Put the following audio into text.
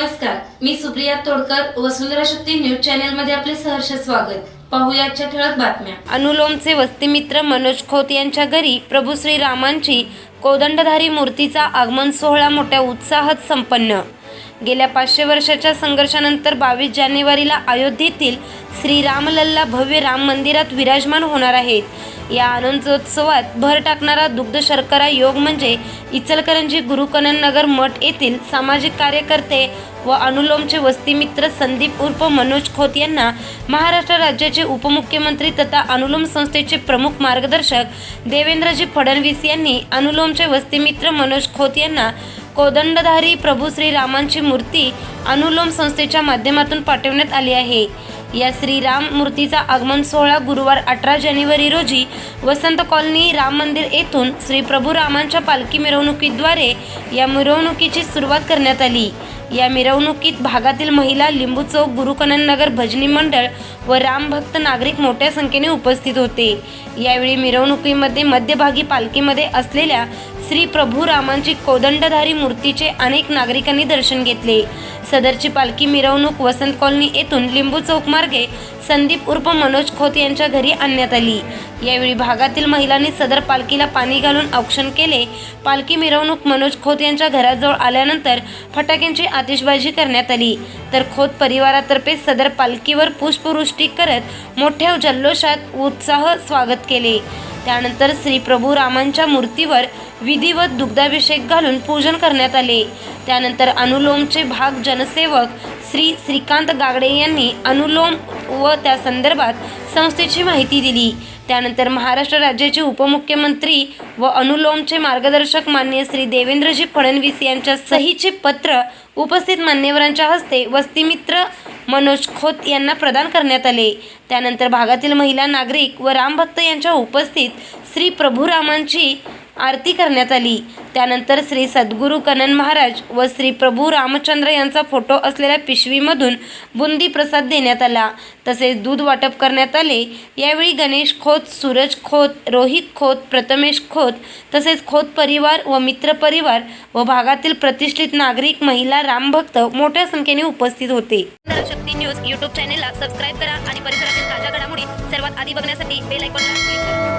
नमस्कार मी सुप्रिया तोडकर वसुंधरा शक्ती न्यूज चॅनलमध्ये आपले सहर्ष स्वागत. पाहुयाच्या ठळक बातम्या. अनुलोमचे वस्तीमित्र मनोज खोत यांच्या घरी प्रभू श्री रामांची कोदंडधारी मूर्तीचा आगमन सोहळा मोठ्या उत्साहात संपन्न. गेल्या पाचशे वर्षाच्या संघर्षानंतर बावीस जानेवारीला अयोध्येतील श्री रामलल्ला भव्य राम मंदिरात विराजमान होणार आहेत. या आनंदोत्सवात भर टाकणारा दुग्ध शर्करा योग म्हणजे इचलकरंजी गुरुकनन नगर मठ येथील सामाजिक कार्यकर्ते व अनुलोमचे वस्तीमित्र संदीप उर्फ मनोज खोत यांना महाराष्ट्र राज्याचे उपमुख्यमंत्री तथा अनुलोम संस्थेचे प्रमुख मार्गदर्शक देवेंद्रजी फडणवीस यांनी अनुलोमचे वस्तीमित्र मनोज खोत यांना कोदंडधारी प्रभू श्रीरामांची मूर्ती अनुलोम संस्थेच्या माध्यमातून पाठवण्यात आली आहे. या श्रीराम मूर्तीचा आगमन सोहळा गुरुवार अठरा जानेवारी रोजी वसंत कॉलनी राम मंदिर येथून श्री प्रभू रामांच्या पालखी मिरवणुकीद्वारे या मिरवणुकीची सुरुवात करण्यात आली. या मिरवणुकीत भागातील महिला लिंबू चौक गुरुकनन नगर भजनी मंडळ व रामभक्त नागरिक मोठ्या संख्येने उपस्थित होते. यावेळी मिरवणुकीमध्ये मध्यभागी पालखीमध्ये असलेल्या श्री प्रभू रामांची कोदंडधारी मूर्तीचे अनेक नागरिकांनी दर्शन घेतले. सदरची पालखी मिरवणूक वसंत कॉलनी येथून लिंबू चौक मार्गे संदीप उर्फ मनोज खोत यांच्या घरी आणण्यात आली. यावेळी भागातील महिलांनी सदर पालखीला पाणी घालून औक्षण केले. पालखी मिरवणूक मनोज खोत यांच्या घराजवळ आल्यानंतर फटाक्यांची आतिषबाजी करण्यात आली. तर खोत परिवारातर्फे सदर पालखीवर पुष्पवृष्टी करत मोठ्या जल्लोषात उत्साह स्वागत केले. त्यानंतर श्री प्रभू रामांच्या मूर्तीवर विधिवत दुग्धाभिषेक घालून पूजन करण्यात आले. त्यानंतर अनुलोमचे भाग जनसेवक श्री श्रीकांत गागडे यांनी अनुलोम व त्या संदर्भात संस्थेची माहिती दिली. त्यानंतर महाराष्ट्र राज्याचे उपमुख्यमंत्री व अनुलोमचे मार्गदर्शक मान्य श्री देवेंद्रजी फडणवीस यांच्या सहीचे पत्र उपस्थित मान्यवरांच्या हस्ते वस्तीमित्र मनोज खोत यांना प्रदान करण्यात आले. त्यानंतर भागातील महिला नागरिक व रामभक्त यांच्या उपस्थित श्री प्रभुरामांची आरती करण्यात आली. त्यानंतर श्री सद्गुरू कनन महाराज व श्री प्रभू रामचंद्र यांचा फोटो असलेल्या पिशवीमधून बुंदी प्रसाद देण्यात आला. तसेच दूध वाटप करण्यात आले. यावेळी गणेश खोत सूरज खोत रोहित खोत प्रथमेश खोत तसेच खोत परिवार व मित्र परिवार व भागातील प्रतिष्ठित नागरिक महिला रामभक्त मोठ्या संख्येने उपस्थित होते. शक्ती न्यूज यूट्यूब चॅनेलला सबस्क्राईब करा आणि परिसरातील ताज्या घडामोडी सर्वात आधी बघण्यासाठी बेल आयकॉनला क्लिक करा.